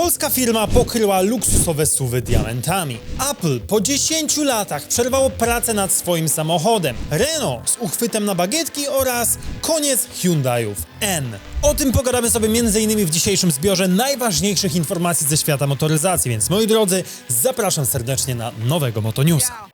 Polska firma pokryła luksusowe suwy diamentami. Apple po 10 latach przerwało pracę nad swoim samochodem. Renault z uchwytem na bagietki oraz koniec Hyundaiów N. O tym pogadamy sobie m.in. w dzisiejszym zbiorze najważniejszych informacji ze świata motoryzacji, więc moi drodzy, zapraszam serdecznie na nowego Motoniusa.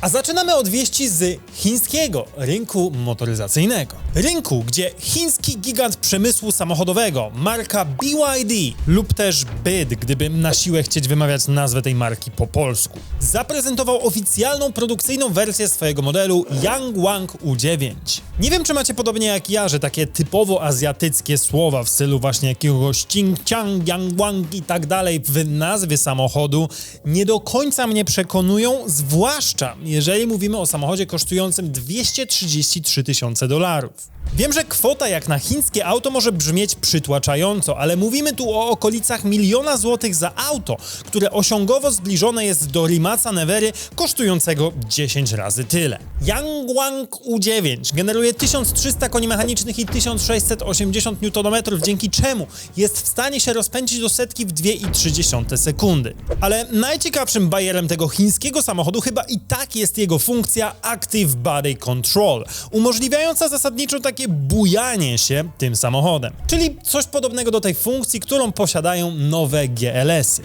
A zaczynamy od wieści z chińskiego rynku motoryzacyjnego. Rynku, gdzie chiński gigant przemysłu samochodowego, marka BYD lub też BYD, gdyby na siłę chcieć wymawiać nazwę tej marki po polsku, zaprezentował oficjalną produkcyjną wersję swojego modelu Yangwang U9. Nie wiem, czy macie podobnie jak ja, że takie typowo azjatyckie słowa w stylu właśnie jakiegoś Qingqiang, Yangwang i tak dalej w nazwie samochodu nie do końca mnie przekonują, zwłaszcza jeżeli mówimy o samochodzie kosztującym 233 tysiące dolarów. Wiem, że kwota jak na chińskie auto może brzmieć przytłaczająco, ale mówimy tu o okolicach miliona złotych za auto, które osiągowo zbliżone jest do Rimaca Nevery kosztującego 10 razy tyle. Yangwang U9 generuje 1300 koni mechanicznych i 1680 Nm, dzięki czemu jest w stanie się rozpędzić do setki w 2,3 sekundy. Ale najciekawszym bajerem tego chińskiego samochodu chyba i tak jest jego funkcja Active Body Control, umożliwiająca zasadniczo takie bujanie się tym samochodem. Czyli coś podobnego do tej funkcji, którą posiadają nowe GLS-y.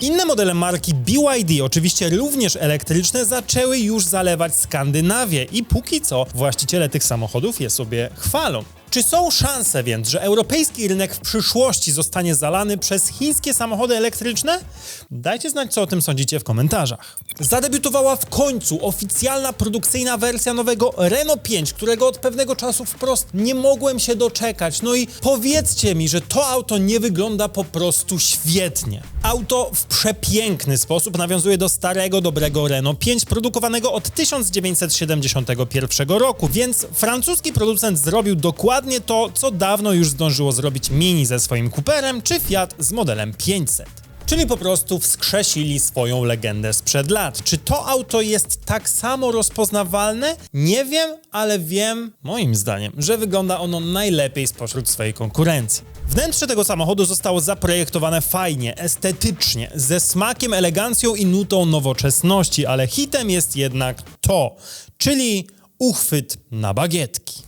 Inne modele marki BYD, oczywiście również elektryczne, zaczęły już zalewać Skandynawię i póki co właściciele tych samochodów je sobie chwalą. Czy są szanse więc, że europejski rynek w przyszłości zostanie zalany przez chińskie samochody elektryczne? Dajcie znać, co o tym sądzicie w komentarzach. Zadebiutowała w końcu oficjalna produkcyjna wersja nowego Renault 5, którego od pewnego czasu wprost nie mogłem się doczekać. No i powiedzcie mi, że to auto nie wygląda po prostu świetnie. Auto w przepiękny sposób nawiązuje do starego, dobrego Renault 5 produkowanego od 1971 roku, więc francuski producent zrobił dokładnie to, co dawno już zdążyło zrobić Mini ze swoim Cooperem, czy Fiat z modelem 500. Czyli po prostu wskrzesili swoją legendę sprzed lat. Czy to auto jest tak samo rozpoznawalne? Nie wiem, ale wiem, moim zdaniem, że wygląda ono najlepiej spośród swojej konkurencji. Wnętrze tego samochodu zostało zaprojektowane fajnie, estetycznie, ze smakiem, elegancją i nutą nowoczesności, ale hitem jest jednak to, czyli uchwyt na bagietki.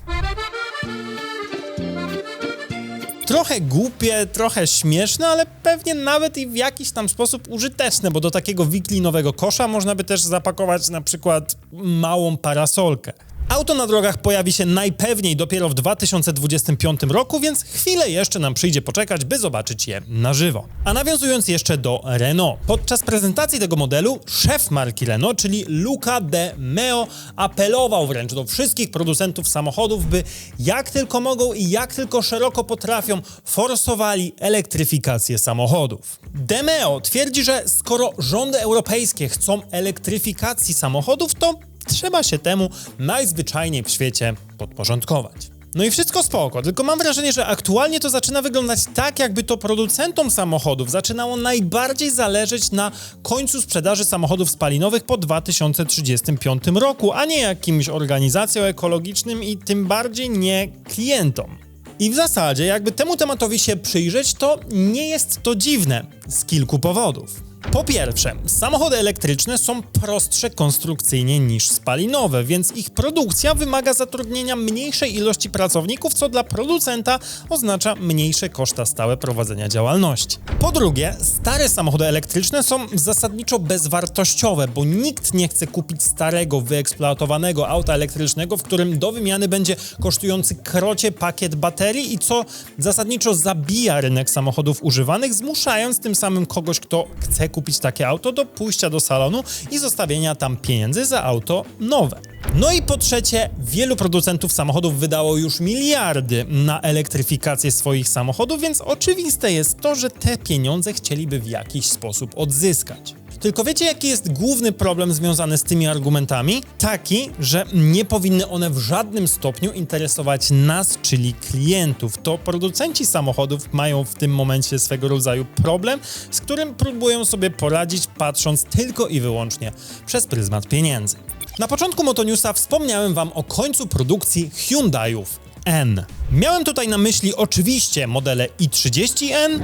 trochę głupie, trochę śmieszne, ale pewnie nawet i w jakiś tam sposób użyteczne, bo do takiego wiklinowego kosza można by też zapakować na przykład małą parasolkę. Auto na drogach pojawi się najpewniej dopiero w 2025 roku, więc chwilę jeszcze nam przyjdzie poczekać, by zobaczyć je na żywo. A nawiązując jeszcze do Renault. Podczas prezentacji tego modelu szef marki Renault, czyli Luca de Meo, apelował wręcz do wszystkich producentów samochodów, by jak tylko mogą i jak tylko szeroko potrafią, forsowali elektryfikację samochodów. De Meo twierdzi, że skoro rządy europejskie chcą elektryfikacji samochodów, to trzeba się temu najzwyczajniej w świecie podporządkować. No i wszystko spoko, tylko mam wrażenie, że aktualnie to zaczyna wyglądać tak, jakby to producentom samochodów zaczynało najbardziej zależeć na końcu sprzedaży samochodów spalinowych po 2035 roku, a nie jakimś organizacjom ekologicznym i tym bardziej nie klientom. I w zasadzie, jakby temu tematowi się przyjrzeć, to nie jest to dziwne z kilku powodów. Po pierwsze, samochody elektryczne są prostsze konstrukcyjnie niż spalinowe, więc ich produkcja wymaga zatrudnienia mniejszej ilości pracowników, co dla producenta oznacza mniejsze koszta stałe prowadzenia działalności. Po drugie, stare samochody elektryczne są zasadniczo bezwartościowe, bo nikt nie chce kupić starego, wyeksploatowanego auta elektrycznego, w którym do wymiany będzie kosztujący krocie pakiet baterii i co zasadniczo zabija rynek samochodów używanych, zmuszając tym samym kogoś, kto chce kupić takie auto do pójścia do salonu i zostawienia tam pieniędzy za auto nowe. No i po trzecie, wielu producentów samochodów wydało już miliardy na elektryfikację swoich samochodów, więc oczywiste jest to, że te pieniądze chcieliby w jakiś sposób odzyskać. Tylko wiecie, jaki jest główny problem związany z tymi argumentami? Taki, że nie powinny one w żadnym stopniu interesować nas, czyli klientów. To producenci samochodów mają w tym momencie swego rodzaju problem, z którym próbują sobie poradzić, patrząc tylko i wyłącznie przez pryzmat pieniędzy. Na początku Motonewsa wspomniałem wam o końcu produkcji Hyundai'ów N. Miałem tutaj na myśli oczywiście modele i30N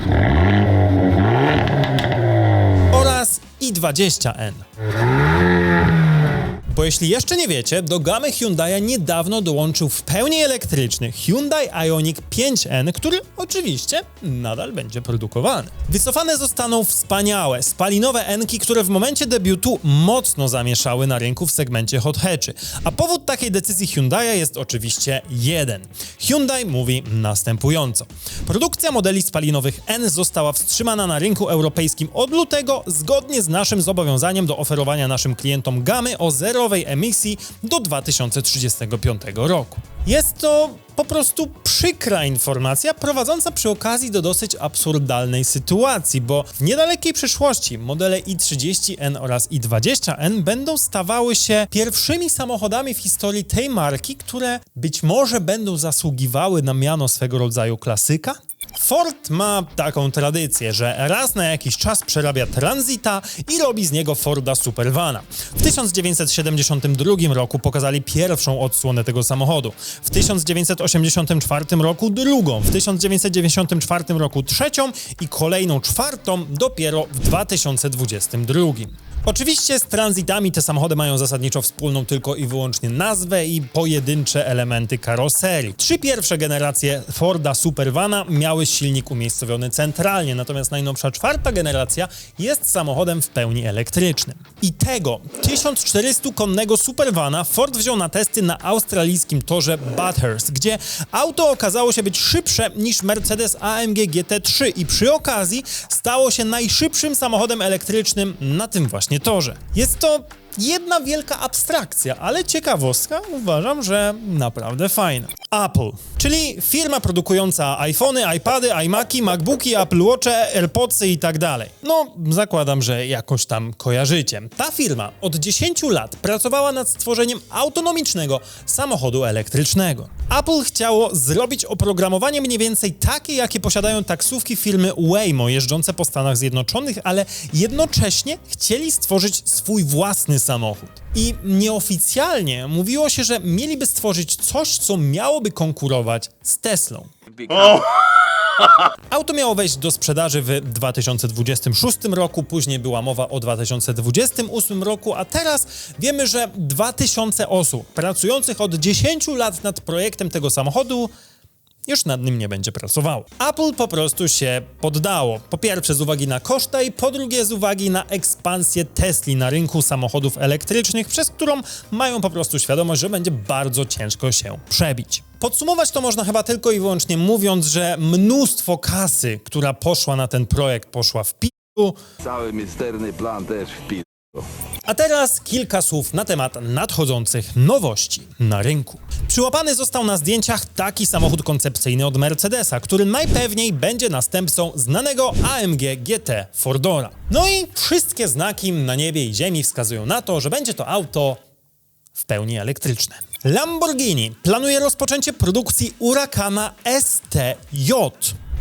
oraz i20N. Bo jeśli jeszcze nie wiecie, do gamy Hyundai'a niedawno dołączył w pełni elektryczny Hyundai Ioniq 5N, który oczywiście nadal będzie produkowany. Wycofane zostaną wspaniałe, spalinowe Enki, które w momencie debiutu mocno zamieszały na rynku w segmencie hot hatchy. A powód takiej decyzji Hyundai'a jest oczywiście jeden. Hyundai mówi następująco. Produkcja modeli spalinowych N została wstrzymana na rynku europejskim od lutego zgodnie z naszym zobowiązaniem do oferowania naszym klientom gamy o zerowej emisji do 2035 roku. Jest to po prostu przykra informacja, prowadząca przy okazji do dosyć absurdalnej sytuacji, bo w niedalekiej przyszłości modele i30N oraz i20N będą stawały się pierwszymi samochodami w historii tej marki, które być może będą zasługiwały na miano swego rodzaju klasyka, Ford ma taką tradycję, że raz na jakiś czas przerabia Transita i robi z niego Forda Supervana. W 1972 roku pokazali pierwszą odsłonę tego samochodu, w 1984 roku drugą, w 1994 roku trzecią i kolejną czwartą dopiero w 2022. Oczywiście z tranzytami te samochody mają zasadniczo wspólną tylko i wyłącznie nazwę i pojedyncze elementy karoserii. Trzy pierwsze generacje Forda Supervana miały silnik umiejscowiony centralnie, natomiast najnowsza czwarta generacja jest samochodem w pełni elektrycznym. I tego 1400-konnego Supervana Ford wziął na testy na australijskim torze Bathurst, gdzie auto okazało się być szybsze niż Mercedes AMG GT3 i przy okazji stało się najszybszym samochodem elektrycznym na tym właśnie torze. Jest to jedna wielka abstrakcja, ale ciekawostka uważam, że naprawdę fajna. Apple, czyli firma produkująca iPhony, iPady, iMaki, MacBooki, Apple Watche, AirPodsy i tak dalej. No, zakładam, że jakoś tam kojarzycie. Ta firma od 10 lat pracowała nad stworzeniem autonomicznego samochodu elektrycznego. Apple chciało zrobić oprogramowanie mniej więcej takie, jakie posiadają taksówki firmy Waymo jeżdżące po Stanach Zjednoczonych, ale jednocześnie chcieli stworzyć swój własny samochód. I nieoficjalnie mówiło się, że mieliby stworzyć coś, co miałoby konkurować z Teslą. Auto miało wejść do sprzedaży w 2026 roku, później była mowa o 2028 roku, a teraz wiemy, że 2000 osób pracujących od 10 lat nad projektem tego samochodu już nad nim nie będzie pracowało. Apple po prostu się poddało. Po pierwsze z uwagi na koszta i po drugie z uwagi na ekspansję Tesli na rynku samochodów elektrycznych, przez którą mają po prostu świadomość, że będzie bardzo ciężko się przebić. Podsumować to można chyba tylko i wyłącznie mówiąc, że mnóstwo kasy, która poszła na ten projekt, poszła w pitu, Cały misterny plan też w pi... a teraz kilka słów na temat nadchodzących nowości na rynku. Przyłapany został na zdjęciach taki samochód koncepcyjny od Mercedesa, który najpewniej będzie następcą znanego AMG GT Fordora. No i wszystkie znaki na niebie i ziemi wskazują na to, że będzie to auto w pełni elektryczne. Lamborghini planuje rozpoczęcie produkcji Huracana STJ.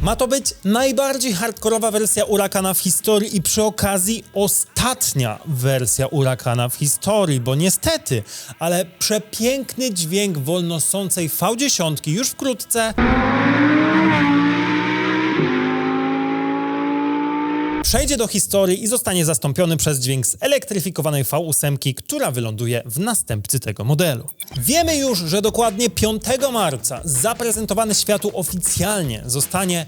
Ma to być najbardziej hardkorowa wersja Huracana w historii i przy okazji ostatnia wersja Huracana w historii, bo niestety, ale przepiękny dźwięk wolnosącej V10 już wkrótce przejdzie do historii i zostanie zastąpiony przez dźwięk zelektryfikowanej V8, która wyląduje w następcy tego modelu. Wiemy już, że dokładnie 5 marca zaprezentowany światu oficjalnie zostanie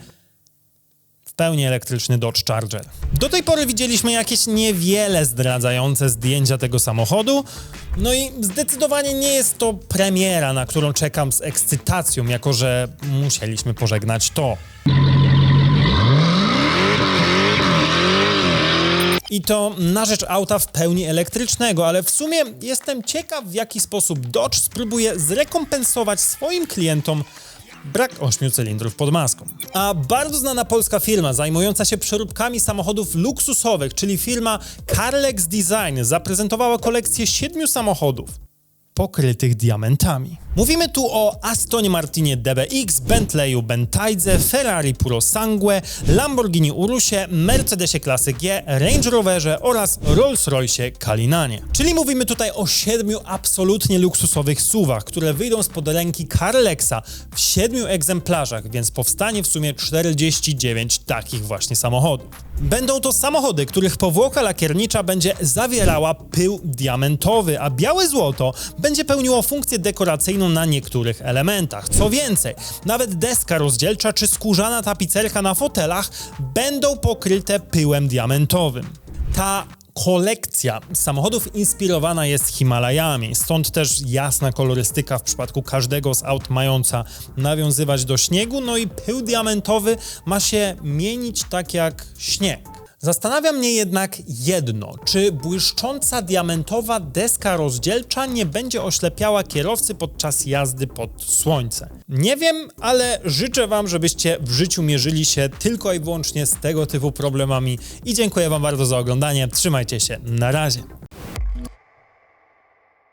w pełni elektryczny Dodge Charger. Do tej pory widzieliśmy jakieś niewiele zdradzające zdjęcia tego samochodu, no i zdecydowanie nie jest to premiera, na którą czekam z ekscytacją, jako że musieliśmy pożegnać to. I to na rzecz auta w pełni elektrycznego, ale w sumie jestem ciekaw, w jaki sposób Dodge spróbuje zrekompensować swoim klientom brak 8 cylindrów pod maską. A bardzo znana polska firma zajmująca się przeróbkami samochodów luksusowych, czyli firma Carlex Design, zaprezentowała kolekcję siedmiu samochodów pokrytych diamentami. Mówimy tu o Astonie Martinie DBX, Bentleyu Bentayze, Ferrari Puro Sangue, Lamborghini Urusie, Mercedesie klasy G, Range Roverze oraz Rolls-Royce Calinanie. Czyli mówimy tutaj o siedmiu absolutnie luksusowych suwach, które wyjdą spod ręki Carlexa w siedmiu egzemplarzach, więc powstanie w sumie 49 takich właśnie samochodów. Będą to samochody, których powłoka lakiernicza będzie zawierała pył diamentowy, a białe złoto będzie pełniło funkcję dekoracyjną na niektórych elementach. Co więcej, nawet deska rozdzielcza czy skórzana tapicerka na fotelach będą pokryte pyłem diamentowym. Ta kolekcja samochodów inspirowana jest Himalajami, stąd też jasna kolorystyka w przypadku każdego z aut mająca nawiązywać do śniegu, no i pył diamentowy ma się mienić tak jak śnieg. Zastanawia mnie jednak jedno, czy błyszcząca diamentowa deska rozdzielcza nie będzie oślepiała kierowcy podczas jazdy pod słońce. Nie wiem, ale życzę Wam, żebyście w życiu mierzyli się tylko i wyłącznie z tego typu problemami i dziękuję Wam bardzo za oglądanie. Trzymajcie się, na razie.